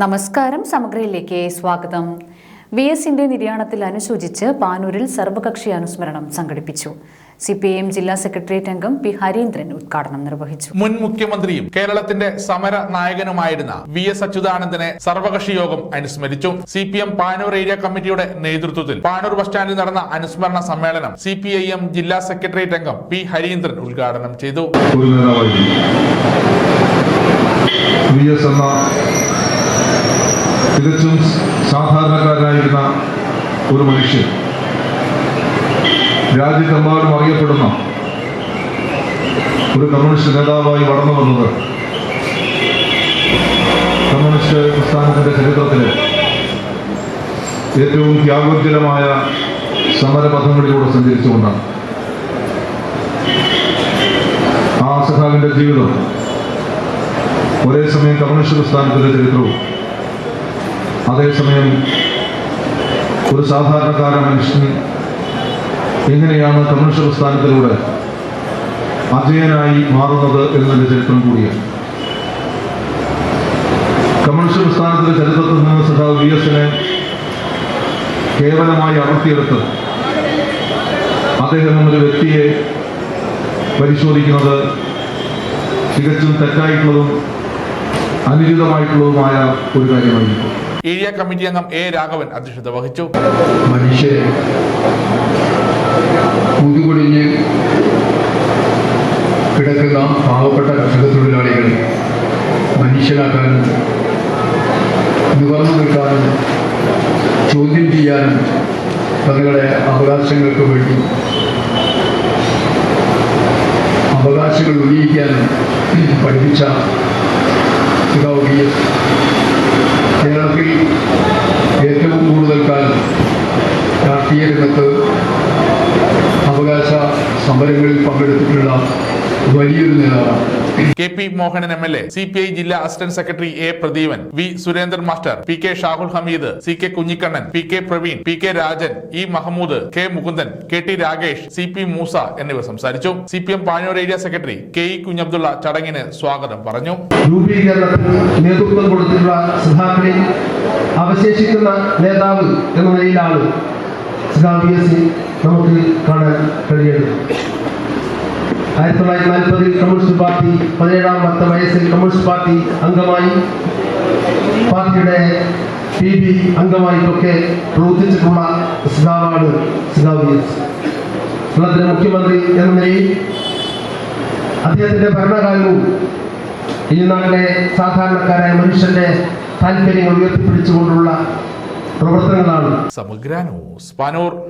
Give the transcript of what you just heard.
നമസ്കാരം സമഗ്രയിലേക്ക് സ്വാഗതം. വി എസിന്റെ നിര്യാണത്തിൽ അനുശോചിച്ച് പാനൂരിൽ സർവകക്ഷി അനുസ്മരണം സംഘടിപ്പിച്ചു. സി പി എം ജില്ലാ സെക്രട്ടേറിയറ്റ് അംഗം പി ഹരീന്ദ്രൻ ഉദ്ഘാടനം നിർവഹിച്ചു. മുൻ മുഖ്യമന്ത്രിയും കേരളത്തിന്റെ സമര നായകനുമായിരുന്ന വി എസ് അച്യുതാനന്ദനെ സർവകക്ഷി യോഗം അനുസ്മരിച്ചു. C P M Panoor area കമ്മിറ്റിയുടെ നേതൃത്വത്തിൽ പാനൂർ ബസ് സ്റ്റാൻഡിൽ നടന്ന അനുസ്മരണ സമ്മേളനം സി പി ഐ എം ജില്ലാ സെക്രട്ടേറിയറ്റ് അംഗം പി ഹരീന്ദ്രൻ ഉദ്ഘാടനം ചെയ്തു. വി എസ് എന്ന തികച്ചും സാധാരണക്കാരനായിരുന്ന ഒരു മനുഷ്യൻ. രാജ്യത്തെമ്പാടും അറിയപ്പെടുന്ന ഒരു കമ്മ്യൂണിസ്റ്റ് നേതാവായി വളർന്നു വന്നത് കമ്മ്യൂണിസ്റ്റ് പ്രസ്ഥാനത്തിന്റെ ചരിത്രത്തിലെ ഏറ്റവും ത്യാഗോജ്ജലമായ സമരപഥങ്ങളിലൂടെ സഞ്ചരിച്ചുകൊണ്ടാണ്. ആ സഖാവിന്റെ ജീവിതം ഒരേ സമയം കമ്മ്യൂണിസ്റ്റ് പ്രസ്ഥാനത്തിന്റെ ചരിത്രവും അതേസമയം ഒരു സാധാരണക്കാര മനുഷ്യൻ എങ്ങനെയാണ് കമ്മ്യൂണിസ്റ്റ് പ്രസ്ഥാനത്തിലൂടെ അജയനായി മാറുന്നത് എന്നതിന്റെ ചരിത്രം കൂടിയാണ്. കമ്മ്യൂണിസ്റ്റ് പ്രസ്ഥാനത്തിലെ ചരിത്രത്തിൽ നിന്ന് സഖാവ് വി എസിനെ കേവലമായി അടർത്തിയെടുത്ത് അദ്ദേഹം എന്നൊരു വ്യക്തിയെ പരിശോധിക്കുന്നത് തികച്ചും തെറ്റായിട്ടുള്ളതും അനുചിതമായിട്ടുള്ളതുമായ ഒരു കാര്യമായിരിക്കും ഏരിയ കമ്മിറ്റി അംഗം എ രാഘവൻ അധ്യക്ഷത വഹിച്ചു. മനുഷ്യരെ മുതുകൊടിഞ്ഞ് കിടക്കുന്ന പാവപ്പെട്ട കർഷക തൊഴിലാളികളെ മനുഷ്യനാക്കാനും നിവർന്നു നിൽക്കാനും ചോദ്യം ചെയ്യാനും തങ്ങളുടെ അവകാശങ്ങൾക്ക് വേണ്ടി അവകാശങ്ങൾ ഉന്നയിക്കാനും പഠിപ്പിച്ച പിതാവ് കേരളത്തിൽ ഏറ്റവും കൂടുതൽ കാലം രാഷ്ട്രീയ രംഗത്ത് അവകാശ സമരങ്ങളിൽ പങ്കെടുത്തിട്ടുള്ള വലിയൊരു നേതാവാണ്. K P Mohanan M L A C P I ജില്ലാ assistant secretary A Pradeepan V Surendran master P K Shahul Hameed C K Kunhikannan P K Praveen P K Rajan E Mahmood K Mukundan K T Rakesh C P Moosa എന്നിവർ സംസാരിച്ചു. C P M Panoor area secretary K E Kunhabdulla ചടങ്ങിന് സ്വാഗതം പറഞ്ഞു. നേതൃത്വം കൊടുത്തിട്ടുള്ള അവശേഷിക്കുന്ന നേതാവ് എന്ന നിലയിലാണ് നമുക്ക് കാണാൻ കഴിയുന്നത് ആയിരത്തി തൊള്ളായിരത്തി നാൽപ്പതിൽ കമ്മ്യൂണിസ്റ്റ് പാർട്ടി പതിനേഴാമത്തെ വയസ്സിൽ കമ്മ്യൂണിസ്റ്റ് പാർട്ടി അംഗമായി. പാർട്ടിയുടെ പി ബി അംഗമായിട്ടൊക്കെ പ്രവർത്തിച്ചിട്ടുള്ള സിതാവാണ് മുഖ്യമന്ത്രി എന്ന നിലയിൽ അദ്ദേഹത്തിന്റെ ഭരണകാലവും ഈ നാട്ടിലെ സാധാരണക്കാരായ മനുഷ്യന്റെ താല്പര്യങ്ങൾ ഉയർത്തിപ്പിടിച്ചുകൊണ്ടുള്ള പ്രവർത്തനങ്ങളാണ്. സമഗ്ര